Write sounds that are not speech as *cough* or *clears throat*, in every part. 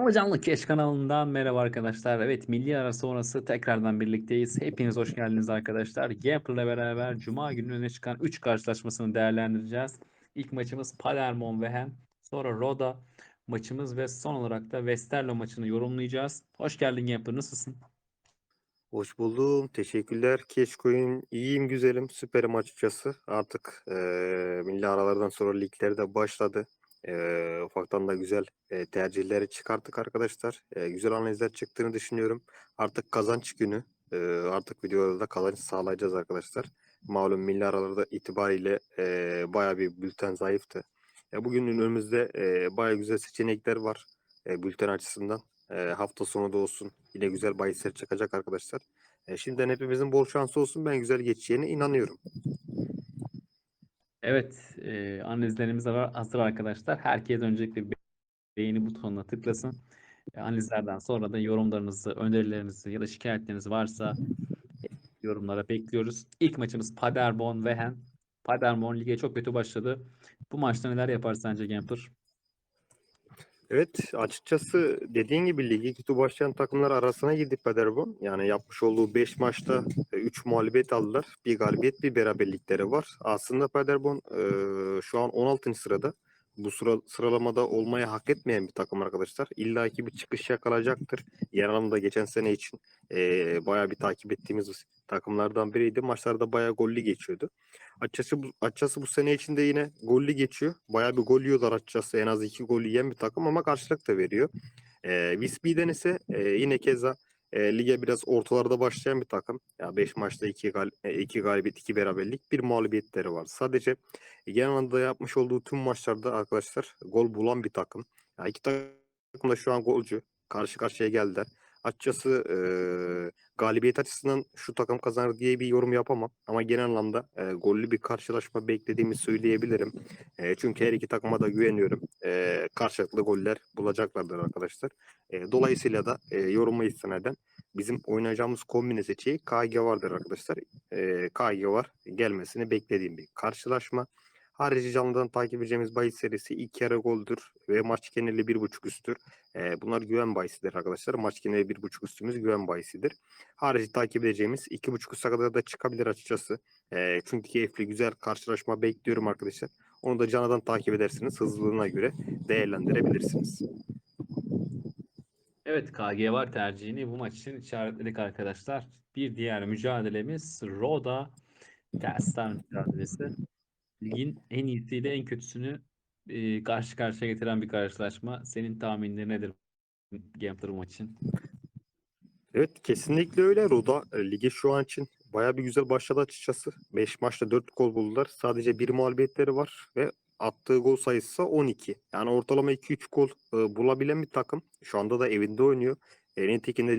Damlacanlı Keş kanalından merhaba arkadaşlar. Evet milli ara sonrası tekrardan birlikteyiz. Hepiniz hoş geldiniz arkadaşlar. Gambler ile beraber Cuma günü öne çıkan 3 karşılaşmasını değerlendireceğiz. İlk maçımız Palermo Wehen, sonra Roda maçımız ve son olarak da Westerlo maçını yorumlayacağız. Hoş geldin Gambler nasılsın? Hoş buldum. Teşekkürler. Keşkoy'un iyiyim güzelim. Süperim açıkçası. Artık eee milli aralardan sonra ligleri de başladı. Eee, ufaktan da güzel eee, tercihleri çıkarttık arkadaşlar. Eee, güzel analizler çıktığını düşünüyorum. Artık kazanç günü. Eee, artık videoda da kazanç sağlayacağız arkadaşlar. Malum milli aralarda itibariyle eee bayağı bir bülten zayıftı. E, bugünün önümüzde eee bayağı güzel seçenekler var. E, bülten açısından. E, hafta sonu da olsun. Yine güzel bahisler çıkacak arkadaşlar. E, şimdiden hepimizin bol şansı olsun. Ben güzel geçeceğine inanıyorum. Evet e, analizlerimiz hazır arkadaşlar. Herkes öncelikle beğeni butonuna tıklasın. E, analizlerden sonra da yorumlarınızı, önerilerinizi ya da şikayetleriniz varsa yorumlara bekliyoruz. İlk maçımız Paderborn Wehen. Paderborn lige çok kötü başladı. Bu maçta neler yapar sence Gamper? Evet açıkçası dediğin gibi ligi kötü başlayan takımlar arasına girdi Paderborn. Yani yapmış olduğu 5 maçta 3 mağlubiyet aldılar. Bir galibiyet bir beraberlikleri var. Aslında Paderborn e, şu an 16. sırada. Bu sıra, sıralamada olmayı hak etmeyen bir takım arkadaşlar. İlla ki bir çıkış yakalayacaktır. Yanımda geçen sene için e, bayağı bir takip ettiğimiz takımlardan biriydi. Maçlarda bayağı gollü geçiyordu. Açıkçası bu, açıkçası bu sene içinde yine gollü geçiyor. Bayağı bir gol yiyorlar açıkçası. En az iki gol yiyen bir takım ama karşılık da veriyor. E, Visby'den ise e, yine keza e, lige biraz ortalarda başlayan bir takım. Ya 5 maçta 2 gal iki galibiyet, 2 beraberlik, bir mağlubiyetleri var. Sadece genel anlamda yapmış olduğu tüm maçlarda arkadaşlar gol bulan bir takım. Ya iki takım da şu an golcü. Karşı karşıya geldiler. Açıkçası e, galibiyet açısından şu takım kazanır diye bir yorum yapamam. Ama genel anlamda e, gollü bir karşılaşma beklediğimi söyleyebilirim. E, çünkü her iki takıma da güveniyorum. E, karşılıklı goller bulacaklardır arkadaşlar. E, dolayısıyla da e, yoruma istinaden bizim oynayacağımız kombine seçeneği KG vardır arkadaşlar. E, KG var. Gelmesini beklediğim bir karşılaşma. Harici canlıdan takip edeceğimiz bahis serisi ilk yarı goldür ve maç geneli bir buçuk üsttür. E, bunlar güven bahisidir arkadaşlar. Maç geneli bir buçuk üstümüz güven bahisidir. Harici takip edeceğimiz iki buçuk üste kadar da çıkabilir açıkçası. E, çünkü keyifli güzel karşılaşma bekliyorum arkadaşlar. Onu da canadan takip edersiniz. Hızlılığına göre değerlendirebilirsiniz. Evet KG var tercihini bu maç için işaretledik arkadaşlar. Bir diğer mücadelemiz Roda Telstar mücadelesi. Ligin en iyisiyle en kötüsünü e, karşı karşıya getiren bir karşılaşma. Senin tahminlerin nedir Gambler maç için? Evet kesinlikle öyle. Roda e, lige şu an için baya bir güzel başladı açıkçası. 5 maçta 4 gol buldular. Sadece bir mağlubiyetleri var ve attığı gol sayısı ise 12. Yani ortalama 2-3 gol e, bulabilen bir takım. Şu anda da evinde oynuyor. E,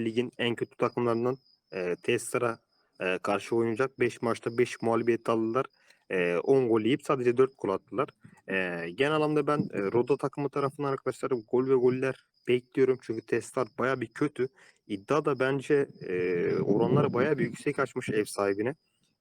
ligin en kötü takımlarından e, Tesla'ya e, karşı oynayacak. 5 maçta 5 mağlubiyet aldılar. E, 10 gol yiyip sadece 4 gol attılar. E, genel anlamda ben e, Roda takımı tarafından arkadaşlar gol ve goller bekliyorum. Çünkü testler baya bir kötü. İddia da bence e, oranları baya bir yüksek açmış ev sahibine.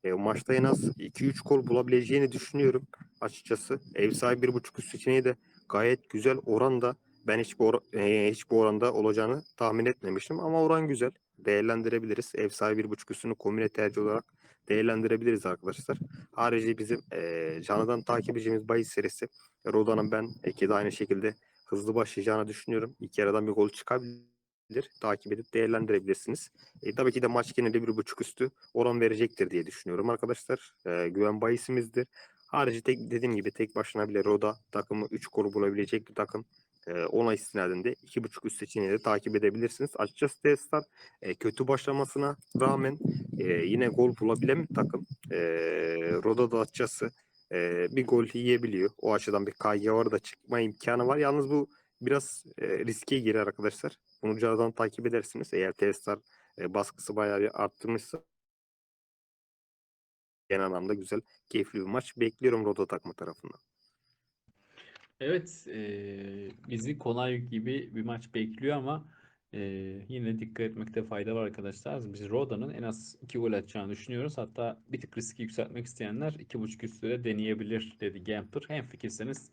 E, maçta en az 2-3 gol bulabileceğini düşünüyorum açıkçası. Ev sahibi 1.5 üst seçeneği de gayet güzel oranda. Ben hiç bu, or- e, hiç bu oranda olacağını tahmin etmemiştim ama oran güzel. Değerlendirebiliriz. Ev sahibi 1.5 üstünü kombine tercih olarak değerlendirebiliriz arkadaşlar. Harici bizim e, canlıdan takip edeceğimiz bahis serisi. Roda'nın ben eki de aynı şekilde hızlı başlayacağını düşünüyorum. İlk yarıdan bir gol çıkabilir. Takip edip değerlendirebilirsiniz. E, tabii ki de maç geneli bir buçuk üstü oran verecektir diye düşünüyorum arkadaşlar. E, güven bahisimizdir. Harici tek, dediğim gibi tek başına bile Roda takımı 3 gol bulabilecek bir takım. E, ona istinaden de 2.5 üst seçeneği de takip edebilirsiniz. Açıkçası Testar e, kötü başlamasına rağmen e, yine gol bulabilen bir takım. E, Roda da açıkçası e, bir gol yiyebiliyor. O açıdan bir KGV'da da çıkma imkanı var. Yalnız bu biraz e, riske girer arkadaşlar. Bunu canadan takip edersiniz. Eğer Testar e, baskısı bayağı bir arttırmışsa genel anlamda güzel, keyifli bir maç. Bekliyorum Roda takma tarafından. Evet, e, bizi kolay gibi bir maç bekliyor ama e, yine dikkat etmekte fayda var arkadaşlar. Biz Roda'nın en az 2 gol atacağını düşünüyoruz. Hatta bir tık riski yükseltmek isteyenler 2.5 üstü de deneyebilir dedi Gamper. Hem fikirseniz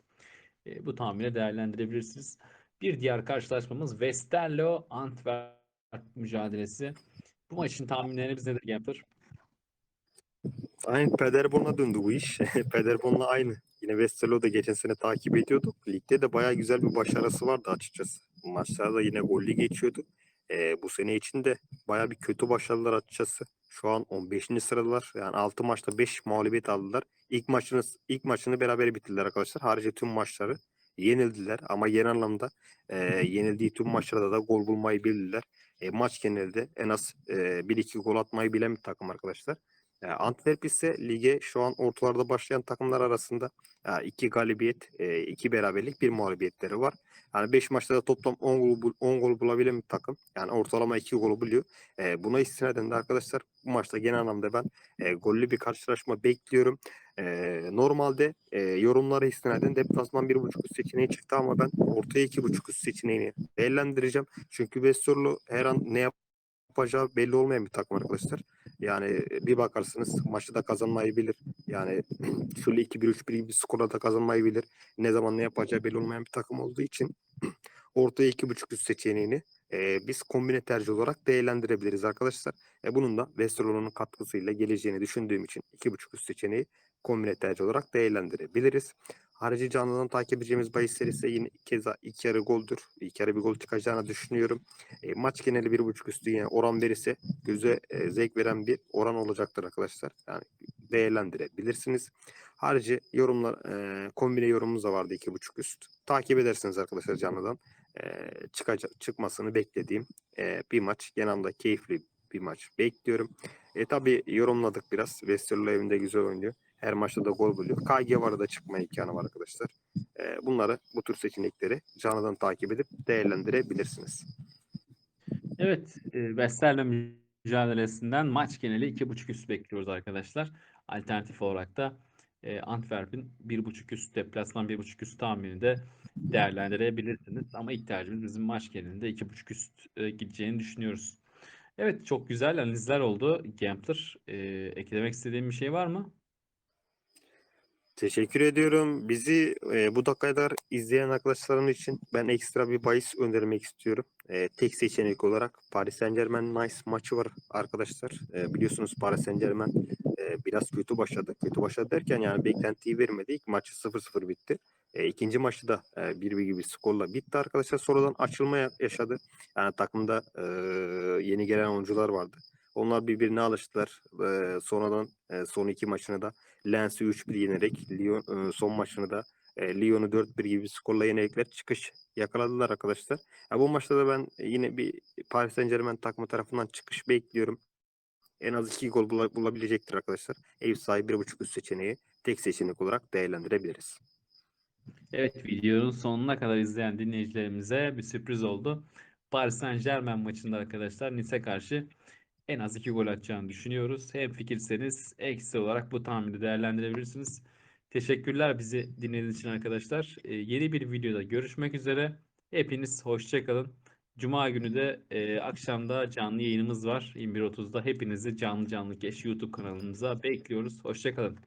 e, bu tahmini değerlendirebilirsiniz. Bir diğer karşılaşmamız Westerlo Antwerp mücadelesi. Bu maçın tahminleriniz nedir Gamper? Aynı Paderborn'a döndü bu iş. *laughs* Paderborn'la aynı. Yine Westerlo da geçen sene takip ediyorduk. Ligde de bayağı güzel bir başarısı vardı açıkçası. Maçlarda yine gollü geçiyordu. Ee, bu sene için de bayağı bir kötü başladılar açıkçası. Şu an 15. sıralar. Yani 6 maçta 5 mağlubiyet aldılar. İlk maçını ilk maçını beraber bitirdiler arkadaşlar. Harici tüm maçları yenildiler ama genel anlamda e, yenildiği tüm maçlarda da gol bulmayı bildiler. E, maç genelinde en az e, 1-2 gol atmayı bilen bir takım arkadaşlar. E, Antwerp ise lige şu an ortalarda başlayan takımlar arasında iki galibiyet, iki beraberlik, bir mağlubiyetleri var. Yani 5 maçta da toplam 10 gol, bul- 10 gol bulabilen bir takım. Yani ortalama 2 gol buluyor. Buna istinaden de arkadaşlar bu maçta genel anlamda ben e, gollü bir karşılaşma bekliyorum. Normalde e, yorumlara istinaden deplasman 1.5 üst seçeneği çıktı ama ben ortaya 2.5 üst seçeneğini değerlendireceğim. Çünkü Westerlo her an ne yapacağı belli olmayan bir takım arkadaşlar. Yani bir bakarsınız maçı da kazanmayı bilir. Yani *clears throat* şöyle 2-1-3-1 gibi bir skora da kazanmayı bilir. Ne zaman ne yapacağı belli olmayan bir takım olduğu için *clears throat* ortaya 2.5 üst seçeneğini e, biz kombine tercih olarak değerlendirebiliriz arkadaşlar. E, bunun da Westerlo'nun katkısıyla geleceğini düşündüğüm için 2.5 üst seçeneği kombine tercih olarak değerlendirebiliriz. Harici canlıdan takip edeceğimiz bahisler ise yine keza iki yarı goldür. İki yarı bir gol çıkacağını düşünüyorum. E, maç geneli bir buçuk üstü yine oran verirse göze e, zevk veren bir oran olacaktır arkadaşlar. Yani değerlendirebilirsiniz. Harici yorumlar, e, kombine yorumumuz da vardı iki buçuk üst. Takip edersiniz arkadaşlar canlıdan. E, çıkacak, çıkmasını beklediğim e, bir maç. Genelde keyifli bir maç bekliyorum. E tabi yorumladık biraz. Westerlo evinde güzel oynuyor. Her maçta da gol buluyor. KG varı da çıkma imkanı var arkadaşlar. E, bunları bu tür seçenekleri canlıdan takip edip değerlendirebilirsiniz. Evet, e, Westerlo mücadelesinden maç geneli 2.5 üst bekliyoruz arkadaşlar. Alternatif olarak da e, Antwerp'in 1.5 üst deplasman 1.5 üst tahmini de değerlendirebilirsiniz. Ama ilk tercihimiz bizim maç genelinde 2.5 üst e, gideceğini düşünüyoruz. Evet, çok güzel analizler oldu. Gambler, e, eklemek istediğin bir şey var mı? Teşekkür ediyorum. Bizi e, bu dakikaya kadar izleyen arkadaşlarım için ben ekstra bir bahis önermek istiyorum. E, tek seçenek olarak Paris Saint Germain Nice maçı var arkadaşlar. E, biliyorsunuz Paris Saint Germain e, biraz kötü başladı. Kötü başladı derken yani beklentiyi vermedi. İlk maçı 0-0 bitti. E, ikinci maçı da e, 1-1 gibi skorla bitti arkadaşlar. Sonradan açılma ya- yaşadı. Yani takımda e, yeni gelen oyuncular vardı. Onlar birbirine alıştılar. E, sonradan e, son iki maçını da Lens'i 3-1 yenerek Lyon e, son maçını da e, Lyon'u 4-1 gibi bir skorla yenerekler çıkış yakaladılar arkadaşlar. Ya bu maçta da ben yine bir Paris Saint Germain takımı tarafından çıkış bekliyorum. En az 2 gol bula- bulabilecektir arkadaşlar. Ev sahibi 1.5 üst seçeneği tek seçenek olarak değerlendirebiliriz. Evet, videonun sonuna kadar izleyen dinleyicilerimize bir sürpriz oldu. Paris Saint-Germain maçında arkadaşlar Nice karşı en az 2 gol atacağını düşünüyoruz. Hem fikirseniz eksi olarak bu tahmini değerlendirebilirsiniz. Teşekkürler bizi dinlediğiniz için arkadaşlar. Ee, yeni bir videoda görüşmek üzere. Hepiniz hoşça kalın. Cuma günü de e, akşamda canlı yayınımız var 21.30'da. Hepinizi canlı canlı Geç YouTube kanalımıza bekliyoruz. Hoşça kalın.